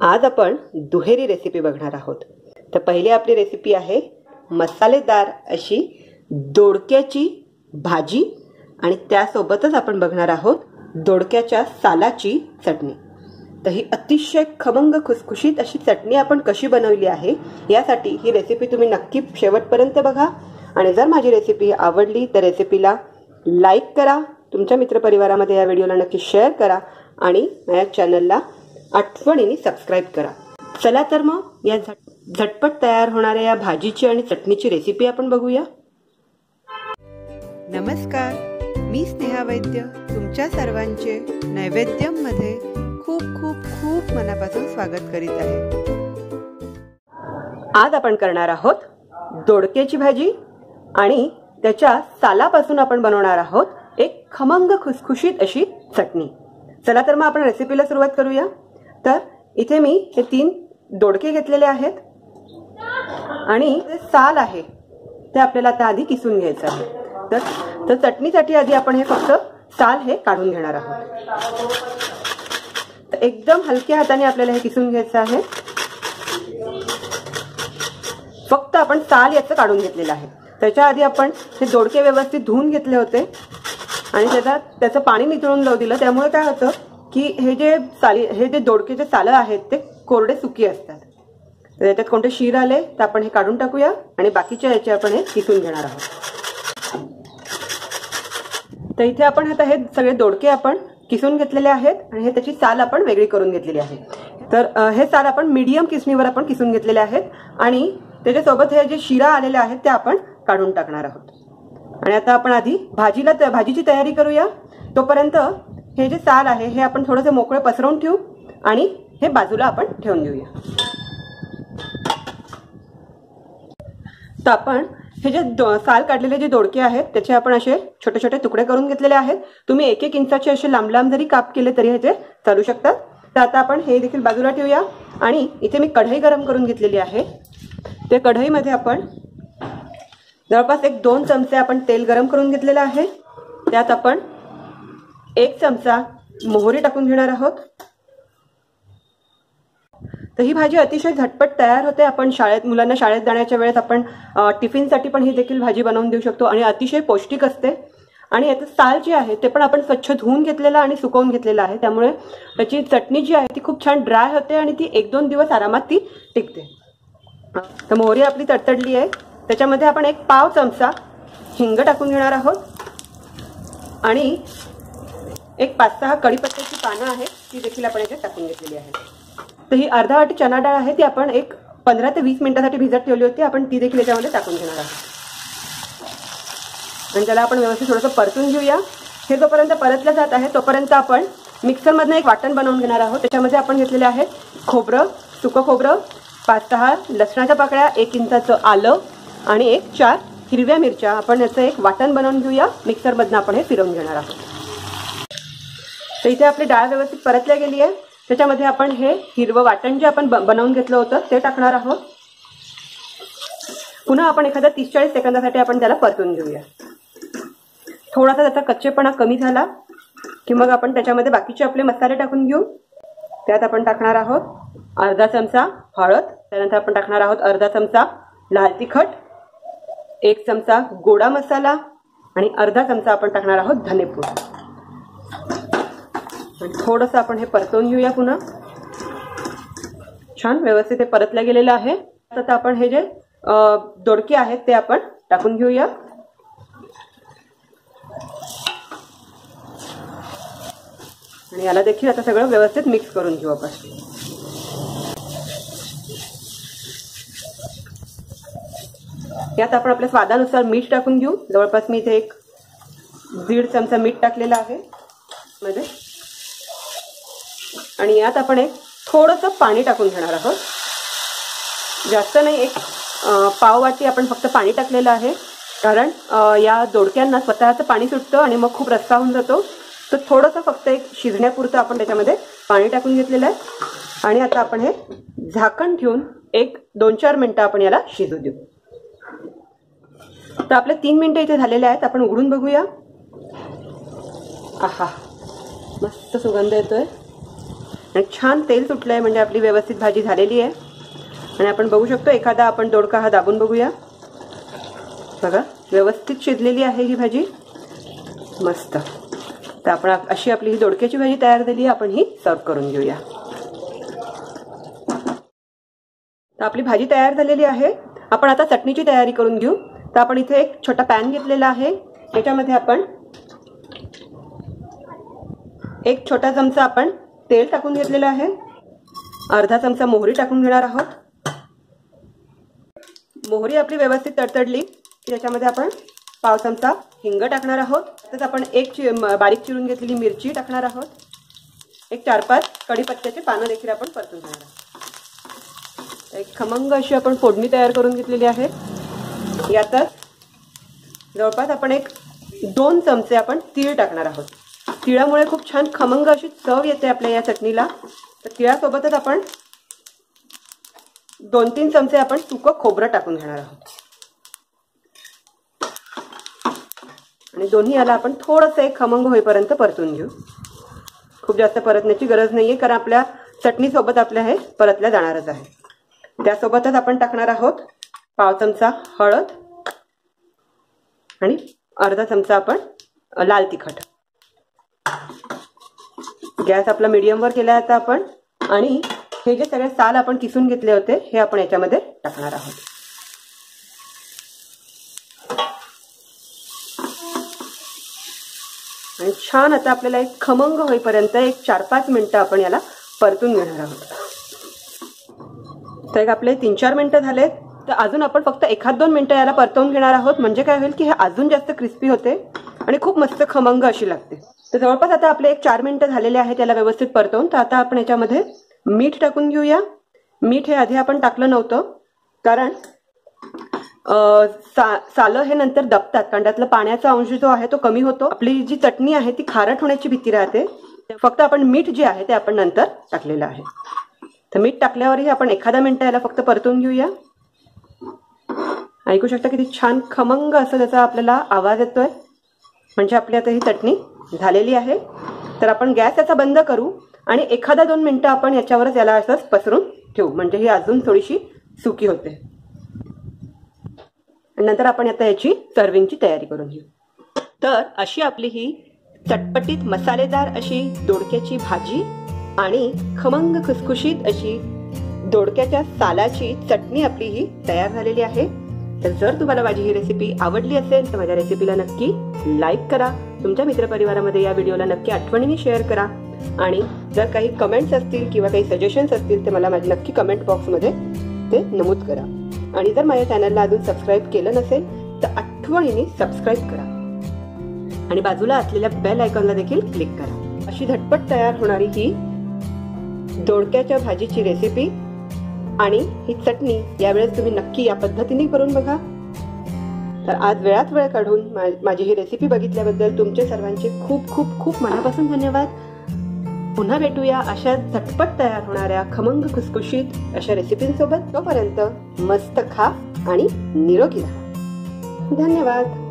आज आपण दुहेरी रेसिपी बघणार आहोत. तर पहिली आपली रेसिपी आहे मसालेदार अशी दोडक्याची भाजी आणि त्यासोबतच आपण बघणार आहोत दोडक्याच्या सालाची चटणी. तर ही अतिशय खमंग खुसखुशीत अशी चटणी आपण कशी बनवली आहे यासाठी ही रेसिपी तुम्ही नक्की शेवटपर्यंत बघा. आणि जर माझी रेसिपी आवडली तर रेसिपीला लाईक करा. तुमच्या मित्रपरिवारामध्ये या व्हिडिओला नक्की शेअर करा. आणि माझ्या चॅनलला आठवणीने सबस्क्राईब करा. चला तर मग या झट झटपट तयार होणाऱ्या या भाजीची आणि चटणीची रेसिपी आपण बघूया. नमस्कार मी स्नेहा वैद्य तुमच्या सर्वांचे नैवेद्यममध्ये खूप खूप खूप मनापासून स्वागत करीत आहे. आज आपण करणार आहोत दोडक्याची भाजी आणि त्याच्या सालापासून आपण बनवणार आहोत एक खमंग खुसखुशीत अशी चटणी. चला तर मग आपण रेसिपीला सुरुवात करूया. तर इथे मी हे तीन दोडके घेतलेले आहेत. आणि साल आहे ते आपल्याला आता आधी किसून घ्यायचं आहे. तर तर चटणीसाठी आधी आपण हे फक्त साल हे काढून घेणार आहोत. तर एकदम हलक्या हाताने आपल्याला हे किसून घ्यायचं आहे. फक्त आपण साल याचं काढून घेतलेलं आहे. त्याच्या आधी आपण हे दोडके व्यवस्थित धुवून घेतले होते. आणि त्याचा त्याचं पाणी नितळून लावू दिलं. त्यामुळे काय होतं की हे जे साली हे जे दोडकेचे सालं आहेत ते कोरडे सुकी असतात. तर याच्यात कोणते शीर आले तर आपण हे काढून टाकूया आणि बाकीच्या याचे आपण हे किसून घेणार आहोत. तर इथे आपण आता हे सगळे दोडके आपण किसून घेतलेले आहेत आणि हे त्याची साल आपण वेगळी करून घेतलेली आहे. तर हे साल आपण मीडियम किसणीवर आपण किसून घेतलेले आहेत आणि त्याच्यासोबत हे जे शिरा आलेले आहेत ते आपण काढून टाकणार आहोत. आणि आता आपण आधी भाजीला भाजीची तयारी करूया. तोपर्यंत हे जे साल आहे हे आपण थोडंसं मोकळे पसरवून ठेवू आणि हे बाजूला आपण ठेवून देऊया तर आपण हे जे साल काढलेले जे दोडके आहेत त्याचे आपण असे छोटे छोटे तुकडे करून घेतलेले आहेत. तुम्ही एक एक इंचाचे असे लांब लांब जरी काप केले तरी ह्याचे चालू शकतात. तर आता आपण हे देखील बाजूला ठेवूया आणि इथे मी कढई गरम करून घेतलेली आहे. ते कढईमध्ये आपण जवळपास एक दोन चमचे आपण तेल गरम करून घेतलेलं आहे. त्यात आपण एक चमचा मोहरी टाकून घेणार आहोत. तर ही भाजी अतिशय झटपट तयार होते. आपण शाळेत मुलांना शाळेत जाण्याच्या वेळेस आपण टिफिनसाठी पण ही देखील भाजी बनवून देऊ शकतो आणि अतिशय पौष्टिक असते. आणि याचं साल जे आहे ते पण आपण स्वच्छ धुवून घेतलेलं आणि सुकवून घेतलेलं आहे. त्यामुळे त्याची चटणी जी आहे ती खूप छान ड्राय होते आणि ती एक दोन दिवस आरामात ती टिकते. तर मोहरी आपली तडतडली आहे. त्याच्यामध्ये आपण एक पाव चमचा हिंग टाकून घेणार आहोत. आणि एक पाच सहा कढीपत्त्याची पानं आहेत ती देखील आपण याच्यात टाकून घेतलेली आहे तर ही अर्धा वाटी चना डाळ आहे ती आपण एक पंधरा ते वीस मिनिटासाठी भिजत ठेवली होती आपण ती देखील याच्यामध्ये टाकून घेणार आहोत. आणि त्याला आपण व्यवस्थित थोडंसं परतून घेऊया. हे जोपर्यंत परतलं जात आहे तोपर्यंत आपण मिक्सरमधनं एक वाटण बनवून घेणार आहोत. त्याच्यामध्ये आपण घेतलेले आहे खोबरं सुकं खोबरं पाच सहा लसणाच्या पाकळ्या एक इंचाचं आलं आणि एक चार हिरव्या मिरच्या. आपण याचं एक वाटण बनवून घेऊया. मिक्सरमधनं आपण हे फिरवून घेणार आहोत. तर इथे आपली डाळ व्यवस्थित परतल्या गेली आहे. त्याच्यामध्ये आपण हे हिरवं वाटण जे आपण बनवून घेतलं होतं ते टाकणार आहोत. पुन्हा आपण एखाद्या तीस चाळीस सेकंदासाठी आपण त्याला परतून घेऊया. थोडासा त्याचा कच्चेपणा कमी झाला की मग आपण त्याच्यामध्ये बाकीचे आपले मसाले टाकून घेऊ. त्यात आपण टाकणार आहोत अर्धा चमचा हळद त्यानंतर आपण टाकणार आहोत अर्धा चमचा लाल तिखट एक चमचा गोडा मसाला आणि अर्धा चमचा आपण टाकणार आहोत धनेपूड. थोडंसं आपण हे परतवून घेऊया पुन्हा. छान व्यवस्थित हे परतलं गेलेलं आहे. आता आपण हे जे दोडके आहेत ते आपण टाकून घेऊया. आणि याला देखील आता सगळं व्यवस्थित मिक्स करून घेऊ आपण. यात आपण आपल्या स्वादानुसार मीठ टाकून घेऊ. जवळपास मी इथे एक दीड चमचा मीठ टाकलेला आहे. मध्ये आणि यात आपण एक थोडंसं पाणी टाकून घेणार आहोत. जास्त नाही एक पाववाटी आपण फक्त पाणी टाकलेलं आहे. कारण या दोडक्यांना स्वतःचं पाणी सुटतं आणि मग खूप रस्ता होऊन जातो. तर थोडंसं फक्त एक शिजण्यापुरतं आपण त्याच्यामध्ये पाणी टाकून घेतलेलं आहे. आणि आता आपण हे झाकण ठेवून एक दोन चार मिनटं आपण याला शिजू देऊ. तर आपले तीन मिनटं इथे झालेले आहेत. आपण उघडून बघूया. आहा मस्त सुगंध येतोय. आणि छान तेल सुटलं आहे म्हणजे आपली व्यवस्थित भाजी झालेली आहे. आणि आपण बघू शकतो एखादा आपण दोडका हा दाबून बघूया. बघा व्यवस्थित शिजलेली आहे ही भाजी. मस्त. तर आपण अशी आपली ही दोडक्याची भाजी तयार झाली आपण ही सर्व करून घेऊया. तर आपली भाजी तयार झालेली आहे. आपण आता चटणीची तयारी करून घेऊ. तर आपण इथे एक छोटा पॅन घेतलेला आहे. त्याच्यामध्ये आपण एक छोटा चमचा आपण तेल टाकून घेतलेलं आहे. अर्धा चमचा मोहरी टाकून घेणार आहोत. मोहरी आपली व्यवस्थित तडतडली की त्याच्यामध्ये आपण पाव चमचा हिंग टाकणार आहोत. तसंच आपण एक चि बारीक चिरून घेतलेली मिरची टाकणार आहोत. एक चार पाच कढीपत्त्याचे पानं देखील आपण परतून घेणार आहोत. एक खमंग अशी आपण फोडणी तयार करून घेतलेली आहे. यातच जवळपास आपण एक दोन चमचे आपण तीळ टाकणार आहोत. तिळामुळे खूप छान खमंग अशी चव येते आपल्या या चटणीला. तर तिळासोबतच आपण दोन तीन चमचे आपण सुकं खोबरं टाकून घेणार आहोत. आणि दोन्ही याला आपण थोडंसं एक खमंग होईपर्यंत परतून घेऊ. खूप जास्त परतण्याची गरज नाही आहे कारण आपल्या चटणीसोबत आपल्या हे परतल्या जाणारच आहे. त्यासोबतच आपण टाकणार आहोत पाव चमचा हळद आणि अर्धा चमचा आपण लाल तिखट. गॅस आपला मीडियमवर केला आता आपण. आणि हे जे सगळे साल आपण किसून घेतले होते हे आपण याच्यामध्ये टाकणार आहोत. आणि छान आता आपल्याला एक खमंग होईपर्यंत एक चार पाच मिनिटं आपण याला परतून घेणार आहोत. तर एक आपले तीन चार मिनिटं झालेत. तर अजून आपण फक्त एखाद दोन मिनटं याला परतवून घेणार आहोत. म्हणजे काय होईल की हे अजून जास्त क्रिस्पी होते आणि खूप मस्त खमंग अशी लागते. तर जवळपास आता आपले एक चार मिनिटं झालेले आहेत त्याला व्यवस्थित परतवून. तर आता आपण याच्यामध्ये मीठ टाकून घेऊया. मीठ हे आधी आपण टाकलं नव्हतं कारण सा सालं हे नंतर दबतात कारण त्यातला पाण्याचा अंश जो आहे तो कमी होतो. आपली जी चटणी आहे ती खारट होण्याची भीती राहते. फक्त आपण मीठ जे आहे ते आपण नंतर टाकलेलं आहे. तर मीठ टाकल्यावरही आपण एखादा मिनटं याला फक्त परतून घेऊया. ऐकू शकता किती छान खमंग असं त्याचा आपल्याला आवाज येतोय. म्हणजे आपली आता ही चटणी झालेली आहे. तर आपण गॅस याचा बंद करू आणि एखादा दोन मिनटं आपण याच्यावरच याला असंच पसरून ठेवू. म्हणजे ही अजून थोडीशी सुकी होते. नंतर आपण आता याची सर्विंगची तयारी करून घेऊ. तर अशी आपली ही चटपटीत मसालेदार अशी दोडक्याची भाजी आणि खमंग खुसखुशीत अशी दोडक्याच्या सालाची चटणी आपली ही तयार झालेली आहे. तर जर तुम्हाला माझी ही रेसिपी आवडली असेल तर माझ्या रेसिपीला नक्की लाईक करा. तुमच्या मित्रपरिवारामध्ये या व्हिडिओला नक्की आठवणीने शेअर करा. आणि जर काही कमेंट्स असतील किंवा काही सजेशन्स असतील तर मला माझ्या नक्की कमेंट बॉक्समध्ये ते नमूद करा. आणि जर माझ्या चॅनलला अजून सबस्क्राईब केलं नसेल तर आठवणीने सबस्क्राईब करा. आणि बाजूला असलेल्या बेल आयकॉनला देखील क्लिक करा. अशी झटपट तयार होणारी ही दोडक्याच्या भाजीची रेसिपी आणि ही चटणी यावेळेस तुम्ही नक्की या पद्धतीने करून बघा. तर आज वेळात वेळ काढून माझी ही रेसिपी बघितल्याबद्दल तुमचे सर्वांचे खूप खूप खूप मनापासून धन्यवाद. पुन्हा भेटूया अशा झटपट तयार होणाऱ्या खमंग खुसखुशीत अशा रेसिपींसोबत तोपर्यंत मस्त खा आणि निरोगी राहा. धन्यवाद.